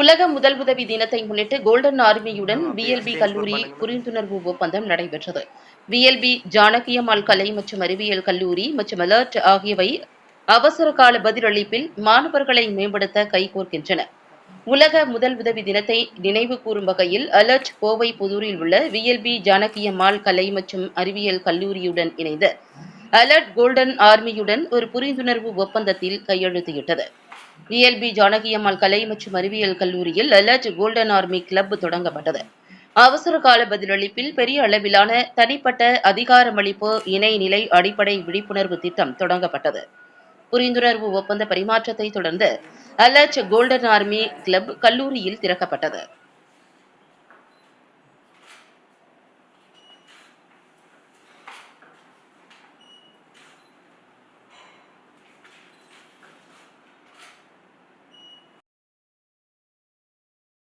உலக முதல் உதவி தினத்தை முன்னிட்டு கோல்டன் ஆர்மியுடன் பிஎல்பி கல்லூரி புரிந்துணர்வு ஒப்பந்தம் நடைபெற்றது. பிஎல்பி ஜானகியம்மாள் கலை மற்றும் அறிவியல் கல்லூரி மற்றும் அலர்ட் ஆகியவை அவசர கால பதிலளிப்பில் மாணவர்களை மேம்படுத்த கைகோர்க்கின்றன. உலக முதல் உதவி தினத்தை நினைவு கூறும் வகையில் அலர்ட் கோவை புதூரில் உள்ள விஎல்பி ஜானகியம்மாள் கலை மற்றும் அறிவியல் கல்லூரியுடன் இணைந்து அலர்ட் கோல்டன் ஆர்மியுடன் ஒரு புரிந்துணர்வு ஒப்பந்தத்தில் கையெழுத்திட்டது. விஎல்பி ஜானகியம்மாள் கலை மற்றும் அறிவியல் கல்லூரியில் அலர்ட் கோல்டன் ஆர்மி கிளப் தொடங்கப்பட்டது. அவசர கால பதிலளிப்பில் பெரிய அளவிலான தனிப்பட்ட அதிகாரமளிப்பு இணைநிலை அடிப்படை விழிப்புணர்வு திட்டம் தொடங்கப்பட்டது. புரிந்துணர்வு ஒப்பந்த பரிமாற்றத்தை தொடர்ந்து அலர்ட் கோல்டன் ஆர்மி கிளப் கல்லூரியில் திறக்கப்பட்டது.